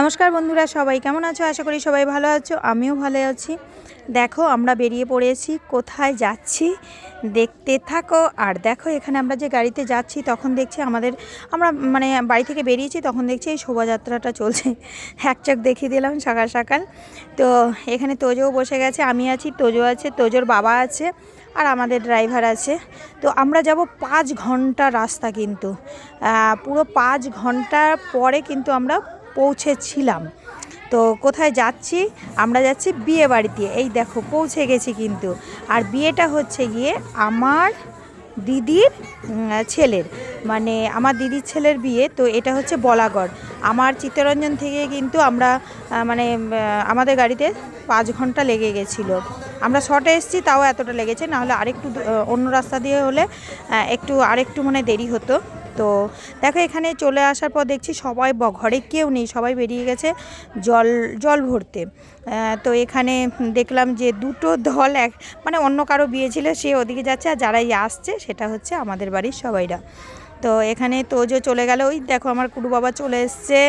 নমস্কার বন্ধুরা, সবাই কেমন আছো? আশা করি সবাই ভালো আছো, আমিও ভালো আছি। দেখো, আমরা বেরিয়ে পড়েছি, কোথায় যাচ্ছি? দেখতে থাকো। আর দেখো, এখানে আমরা যে গাড়িতে যাচ্ছি, তখন দেখছি আমাদের, আমরা মানে বাড়ি থেকে বেরিয়েছি, তখন দেখছি এই শোভাযাত্রাটা চলছে। চোখ দেখিয়ে দিলাম সকাল সকাল। তো এখানে তোজোও বসে গেছে, আমি আছি, তোজো আছে, তোজোর বাবা আছে, আর আমাদের ড্রাইভার আছে। তো আমরা যাব পাঁচ ঘণ্টা রাস্তা কিন্তু। পুরো পাঁচ ঘণ্টা পরে কিন্তু আমরা পৌঁছেছিলাম। তো কোথায় যাচ্ছি? আমরা যাচ্ছি বিয়ে বাড়িতে। এই দেখো, পৌঁছে গেছি কিন্তু। আর বিয়েটা হচ্ছে গিয়ে আমার দিদির ছেলের। মানে আমার দিদির ছেলের বিয়ে, তো এটা হচ্ছে বলাগড়। আমার চিত্তরঞ্জন থেকে কিন্তু আমরা মানে আমাদের গাড়িতে পাঁচ ঘণ্টা লেগে গেছিল। আমরা শর্টে এসেছি, তাও এতটা লেগেছে। নাহলে আরেকটু অন্য রাস্তা দিয়ে হলে একটু, আরেকটু মানে দেরি হতো। তো দেখো এখানে চলে আসার পর দেখছি সবাই ঘরে কেউ নেই, সবাই বেরিয়ে গেছে জল জল ভরতে। তো এখানে দেখলাম যে দুটো দল এক মানে অন্য কারও বিয়ে ছিল, সে ওদিকে যাচ্ছে আর যারাই আসছে সেটা হচ্ছে আমাদের বাড়ির সবাইরা। তো এখানে তোজো চলে গেল, ওই দেখো আমার কুড়ু বাবা চলে এসছে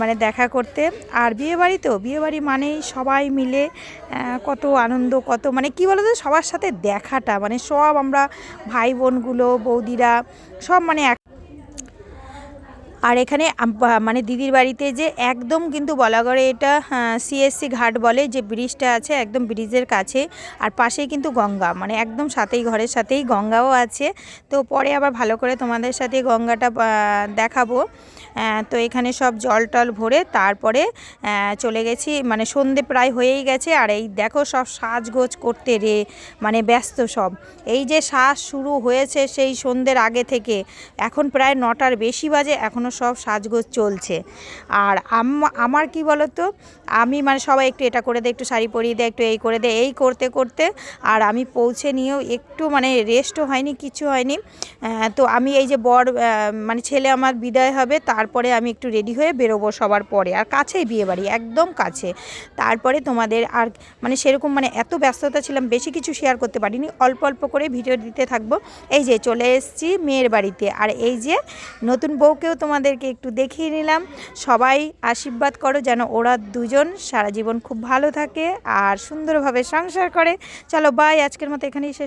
মানে দেখা করতে। আর বিয়ে বাড়ি তো, বিয়ে বাড়ি মানেই সবাই মিলে কত আনন্দ, কত মানে কি বলতো, সবার সাথে দেখাটা মানে সব আমরা ভাই বোনগুলো, বৌদিরা, সব মানে এক আর এখানে মানে দিদির বাড়িতে যে একদম কিন্তু বলাগড়ে এটা সিএসসি ঘাট বলে যে ব্রিজটা আছে একদম ব্রিজের কাছে। আর পাশেই কিন্তু গঙ্গা মানে একদম সাথেই, ঘরের সাথেই গঙ্গাও আছে। তো পরে আবার ভালো করে তোমাদের সাথে গঙ্গাটা দেখাবো। তো এখানে সব জল টল ভরে তারপরে চলে গেছি মানে সন্ধে প্রায় হয়েই গেছে। আর এই দেখো সব সাজগোজ করতে রে মানে ব্যস্ত সব। এই যে সাজ শুরু হয়েছে সেই সন্ধ্যের আগে থেকে, এখন প্রায় নটার বেশি বাজে এখনও সব সাজগোজ চলছে। আর আম- আমার কি বলতো? আমি মানে সবাই একটু এটা করে দে একটু শাড়ি পরিয়ে দে একটু এই করে দে এই করতে করতে আর আমি পৌঁছে নিয়েও একটু মানে রেস্টও হয়নি, কিছু হয়নি। তো আমি এই যে বর মানে ছেলে আমার বিদায় হবে, তারপরে আমি একটু রেডি হয়ে বেরোবো সবার পরে। আর কাছেই বিয়ে বাড়ি একদম কাছে। তারপরে তোমাদের আর মানে সেরকম মানে এত ব্যস্ততা ছিলাম, বেশি কিছু শেয়ার করতে পারিনি, অল্প অল্প করে ভিডিও দিতে থাকব। এই যে চলে এসেছি মেয়ের বাড়িতে। আর এই যে নতুন বউকেও তোমাদেরকে একটু দেখিয়ে নিলাম। সবাই আশীর্বাদ করো যেন ওরা দুজন সারা জীবন খুব ভালো থাকে আর সুন্দরভাবে সংসার করে। চলো বাই আজকের মতো এখানেই শেষ